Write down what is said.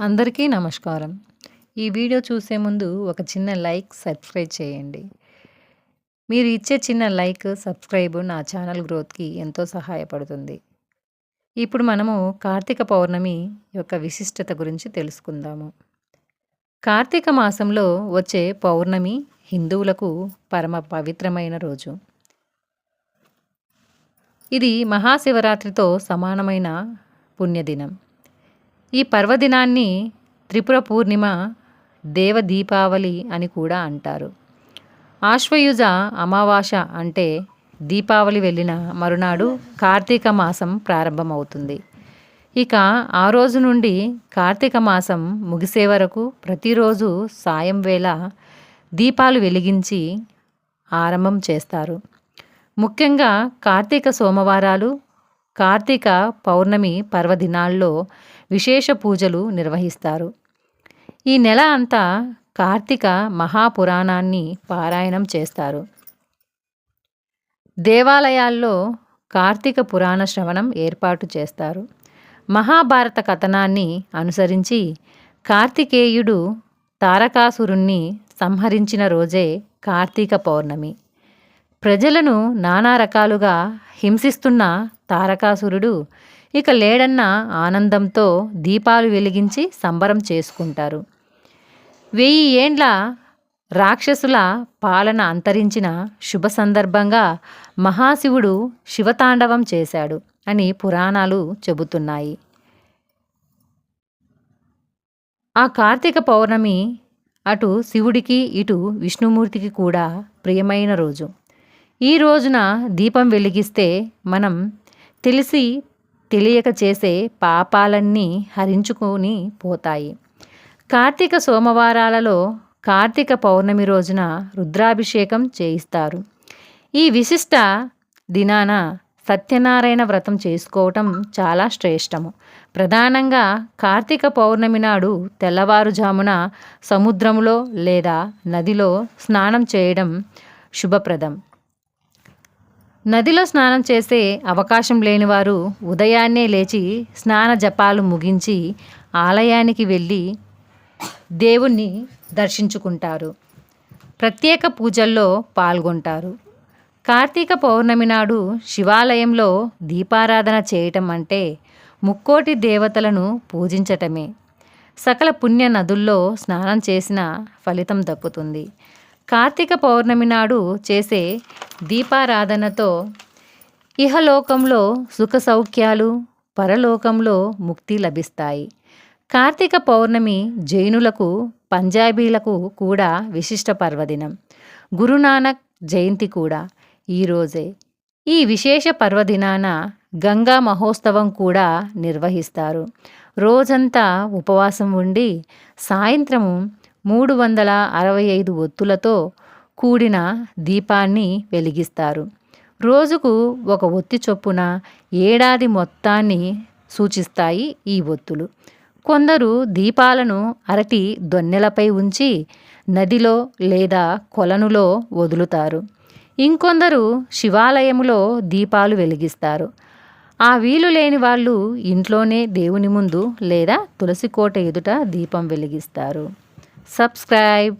అందరికీ నమస్కారం. ఈ వీడియో చూసే ముందు ఒక చిన్న లైక్ సబ్స్క్రైబ్ చేయండి. మీరు ఇచ్చే చిన్న లైక్ సబ్స్క్రైబ్ నా ఛానల్ గ్రోత్కి ఎంతో సహాయపడుతుంది. ఇప్పుడు మనము కార్తీక పౌర్ణమి యొక్క విశిష్టత గురించి తెలుసుకుందాము. కార్తీక మాసంలో వచ్చే పౌర్ణమి హిందువులకు పరమ పవిత్రమైన రోజు. ఇది మహాశివరాత్రితో సమానమైన పుణ్యదినం. ఈ పర్వదినాన్ని త్రిపుర పూర్ణిమ దేవ దీపావళి అని కూడా అంటారు. ఆశ్వయుజ అమావాస అంటే దీపావళి వెళ్ళిన మరునాడు కార్తీక మాసం ప్రారంభమవుతుంది. ఇక ఆ రోజు నుండి కార్తీక మాసం ముగిసే వరకు ప్రతిరోజు సాయం వేళ దీపాలు వెలిగించి ఆరంభం చేస్తారు. ముఖ్యంగా కార్తీక సోమవారాలు కార్తీక పౌర్ణమి పర్వదినాల్లో విశేష పూజలు నిర్వహిస్తారు. ఈ నెల అంతా కార్తీక మహాపురాణాన్ని పారాయణం చేస్తారు. దేవాలయాల్లో కార్తీక పురాణ శ్రవణం ఏర్పాటు చేస్తారు. మహాభారత కథనాన్ని అనుసరించి కార్తికేయుడు తారకాసురుణ్ణి సంహరించిన రోజే కార్తీక పౌర్ణమి. ప్రజలను నానా రకాలుగా హింసిస్తున్న తారకాసురుడు ఇక లేడన్న ఆనందంతో దీపాలు వెలిగించి సంబరం చేసుకుంటారు. వెయ్యి ఏండ్ల రాక్షసుల పాలన అంతరించిన శుభ సందర్భంగా మహాశివుడు శివతాండవం చేశాడు అని పురాణాలు చెబుతున్నాయి. ఆ కార్తీక పౌర్ణమి అటు శివుడికి ఇటు విష్ణుమూర్తికి కూడా ప్రియమైన రోజు. ఈ రోజున దీపం వెలిగిస్తే మనం తెలిసి తెలియక చేసే పాపాలన్నీ హరించుకొని పోతాయి. కార్తీక సోమవారాలలో కార్తీక పౌర్ణమి రోజున రుద్రాభిషేకం చేయిస్తారు. ఈ విశిష్ట దినాన సత్యనారాయణ వ్రతం చేసుకోవటం చాలా శ్రేష్టము. ప్రధానంగా కార్తీక పౌర్ణమి నాడు తెల్లవారుజామున సముద్రములో లేదా నదిలో స్నానం చేయడం శుభప్రదం. నదిలో స్నానం చేసే అవకాశం లేనివారు ఉదయాన్నే లేచి స్నాన జపాలు ముగించి ఆలయానికి వెళ్ళి దేవుణ్ణి దర్శించుకుంటారు. ప్రత్యేక పూజల్లో పాల్గొంటారు. కార్తీక పౌర్ణమి నాడు శివాలయంలో దీపారాధన చేయటం అంటే ముక్కోటి దేవతలను పూజించటమే. సకల పుణ్య నదుల్లో స్నానం చేసిన ఫలితం దక్కుతుంది. కార్తీక పౌర్ణమి నాడు చేసే దీపారాధనతో ఇహలోకంలో సుఖ సౌఖ్యాలు పరలోకంలో ముక్తి లభిస్తాయి. కార్తీక పౌర్ణమి జైనులకు పంజాబీలకు కూడా విశిష్ట పర్వదినం. గురునానక్ జయంతి కూడా ఈరోజే ఈ విశేష పర్వదినాన గంగా మహోత్సవం కూడా నిర్వహిస్తారు. రోజంతా ఉపవాసం ఉండి సాయంత్రము మూడు వందల అరవై ఐదు ఒత్తులతో కూడిన దీపాన్ని వెలిగిస్తారు. రోజుకు ఒక ఒత్తి చొప్పున ఏడాది మొత్తాన్ని సూచిస్తాయి ఈ ఒత్తులు. కొందరు దీపాలను అరటి దొన్నెలపై ఉంచి నదిలో లేదా కొలనులో వదులుతారు. ఇంకొందరు శివాలయములో దీపాలు వెలిగిస్తారు. ఆ వీలు లేని వాళ్ళు ఇంట్లోనే దేవుని ముందు లేదా తులసి కోట ఎదుట దీపం వెలిగిస్తారు. Subscribe